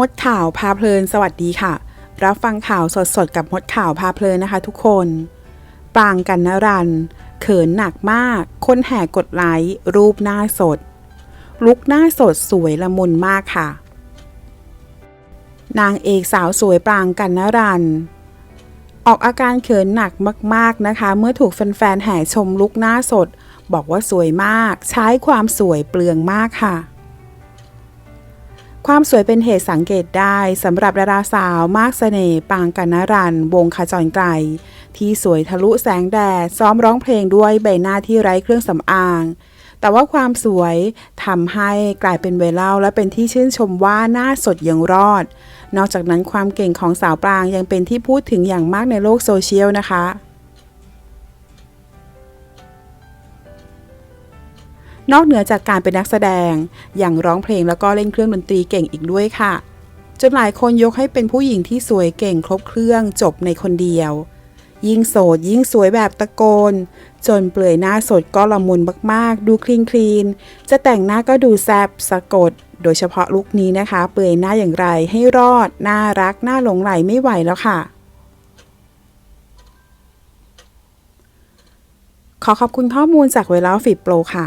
มดข่าวพาเพลินสวัสดีค่ะ รับฟังข่าวสดๆ กับมดข่าวพาเพลินนะคะทุกคนปรางกันนรัน เขินหนักมาก คนแห่กดไลค์รูปหน้าสด ลุกหน้าสดสวยละมุนมากค่ะ นางเอกสาวสวยปรางกันนรัน ออกอาการเขินหนักมากๆนะคะ เมื่อถูกแฟนๆแห่ชมลุกหน้าสด บอกว่าสวยมาก ใช้ความสวยเปลืองมากค่ะ ความสวยเป็นเหตุสังเกตได้สำหรับดาราสาวมากเสน่ห์ปางกันนรัน วงขจรไกล ที่สวยทะลุแสงแดด ซ้อมร้องเพลงด้วยใบหน้าที่ไร้เครื่องสำอาง แต่ว่าความสวยทำให้กลายเป็นไวรัลและเป็นที่ชื่นชมว่าหน้าสดยังรอด นอกจากนั้นความเก่งของสาวปรางยังเป็นที่พูดถึงอย่างมากในโลกโซเชียลนะคะ นอกเหนือจากการเป็นนักแสดง ยังร้องเพลงแล้วก็เล่นเครื่องดนตรีเก่งอีกด้วยค่ะ จนหลายคนยกให้เป็นผู้หญิงที่สวยเก่งครบเครื่องจบในคนเดียว ยิ่งโสดยิ่งสวยแบบตะโกน จนเปลือยหน้าสดก็ละมุนมากๆ ดูคลีนคลีน จะแต่งหน้าก็ดูแซบสะกด โดยเฉพาะลุคนี้นะคะ เปลือยหน้าอย่างไรให้รอด น่ารัก น่าหลงไหลไม่ไหวแล้วค่ะขอขอบคุณข้อมูลจากเวลาฟิตโปรค่ะ